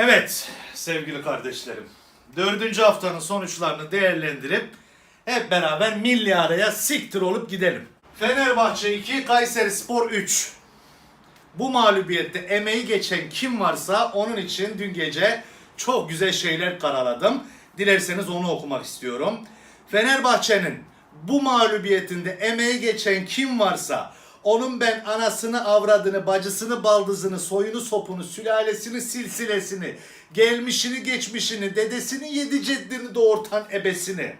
Evet sevgili kardeşlerim. Dördüncü haftanın sonuçlarını değerlendirip hep beraber milli araya siktir olup gidelim. Fenerbahçe 2, Kayseri Spor 3. Bu mağlubiyette emeği geçen kim varsa onun için dün gece çok güzel şeyler karaladım. Dilerseniz onu okumak istiyorum. Fenerbahçe'nin bu mağlubiyetinde emeği geçen kim varsa onun ben anasını, avradını, bacısını, baldızını, soyunu, sopunu, sülalesini, silsilesini, gelmişini, geçmişini, dedesini, yedi ceddini doğurtan ebesini,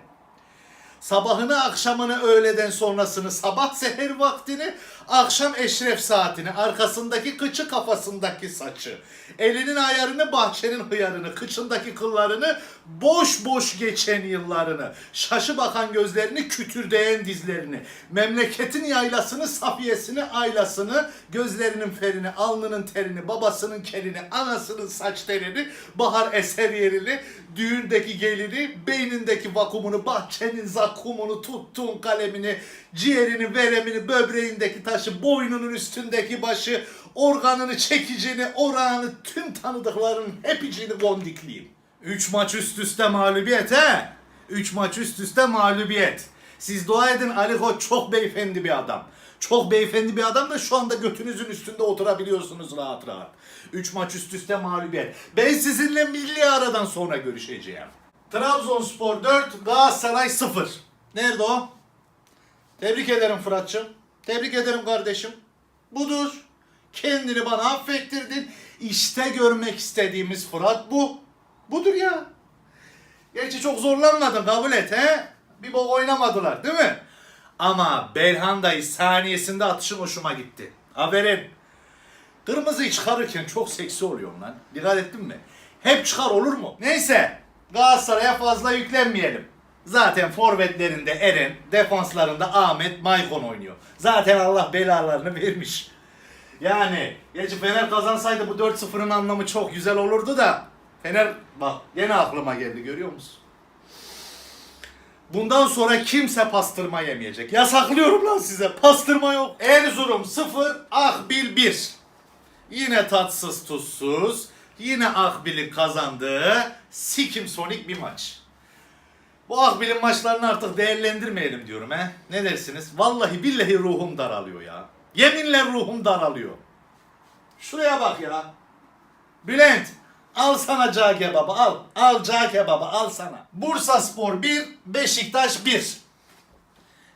Sabahını, akşamını, öğleden sonrasını, sabah seher vaktini, akşam eşref saatini, arkasındaki kıçı kafasındaki saçı, elinin ayarını, bahçenin hıyarını, kıçındaki kıllarını, boş boş geçen yıllarını, şaşı bakan gözlerini, kütürdeyen dizlerini, memleketin yaylasını, safiyesini, aylasını, gözlerinin ferini, alnının terini, babasının kelini, anasının saç terini, bahar eser yerini, düğündeki geliri, beynindeki vakumunu, bahçenin zakumunu, tuttuğun kalemini, ciğerini, veremini, böbreğindeki taşı, boynunun üstündeki başı, organını, çekicini, orağını, tüm tanıdıkların hepicini gondikleyeyim. Üç maç üst üste mağlubiyet he? Üç maç üst üste mağlubiyet. Siz dua edin Ali Koç çok beyefendi bir adam. Çok beyefendi bir adam da şu anda götünüzün üstünde oturabiliyorsunuz rahat rahat. Üç maç üst üste mağlubiyet. Ben sizinle milli aradan sonra görüşeceğim. Trabzonspor 4, Galatasaray 0. Nerede o? Tebrik ederim Fırat'cığım. Tebrik ederim kardeşim. Budur. Kendini bana affettirdin. İşte görmek istediğimiz Fırat bu. Budur ya. Gerçi çok zorlanmadın kabul et he. Bir bok oynamadılar değil mi? Ama Belhan dayı saniyesinde atışın hoşuma gitti. Aferin. Kırmızıyı çıkarırken çok seksi oluyorum lan. Dikkat ettin mi? Hep çıkar olur mu? Neyse. Galatasaray'a fazla yüklenmeyelim. Zaten forvetlerinde Eren, defanslarında Ahmet, Maykon oynuyor. Zaten Allah belalarını vermiş. Yani gerçi Fener kazansaydı bu 4-0'ın anlamı çok güzel olurdu da Fener bak gene aklıma geldi görüyor musun? Bundan sonra kimse pastırma yemeyecek. Yasaklıyorum lan size. Pastırma yok. Erzurum 0, Akbil 1. Yine tatsız tuzsuz. Yine Akbil'in kazandığı sikim sonik bir maç. Bu Akbil'in maçlarını artık değerlendirmeyelim diyorum he. Ne dersiniz? Vallahi billahi ruhum daralıyor ya. Yeminle ruhum daralıyor. Şuraya bak ya. Bülent al sana cağ kebabı al. Al cağ kebabı al sana. Bursa Spor 1, Beşiktaş 1.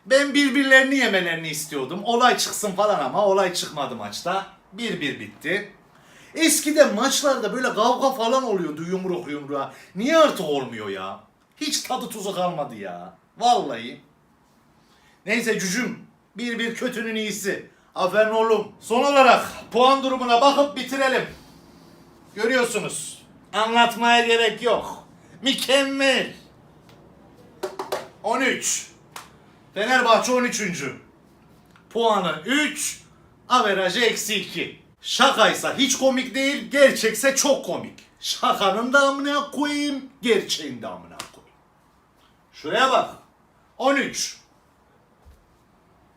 Ben birbirlerini yemelerini istiyordum. Olay çıksın falan ama olay çıkmadı maçta. 1-1 bitti. Eskiden maçlarda böyle kavga falan oluyordu yumruk yumruğa. Niye artık olmuyor ya? Hiç tadı tuzu kalmadı ya. Vallahi. Neyse cücüm. Bir bir kötünün iyisi. Aferin oğlum. Son olarak puan durumuna bakıp bitirelim. Görüyorsunuz. Anlatmaya gerek yok. Mükemmel. 13. Fenerbahçe 13. Puanı 3. Averajı eksi 2. Şakaysa hiç komik değil, gerçekse çok komik. Şakanın da amına koyayım, gerçeğin de amına koyayım. Şuraya bak. 13.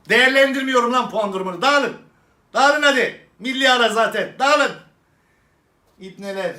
Değerlendirmiyorum lan puan durumunu. Dağılın. Dağılın hadi. Milli ara zaten. Dağılın. İbneler.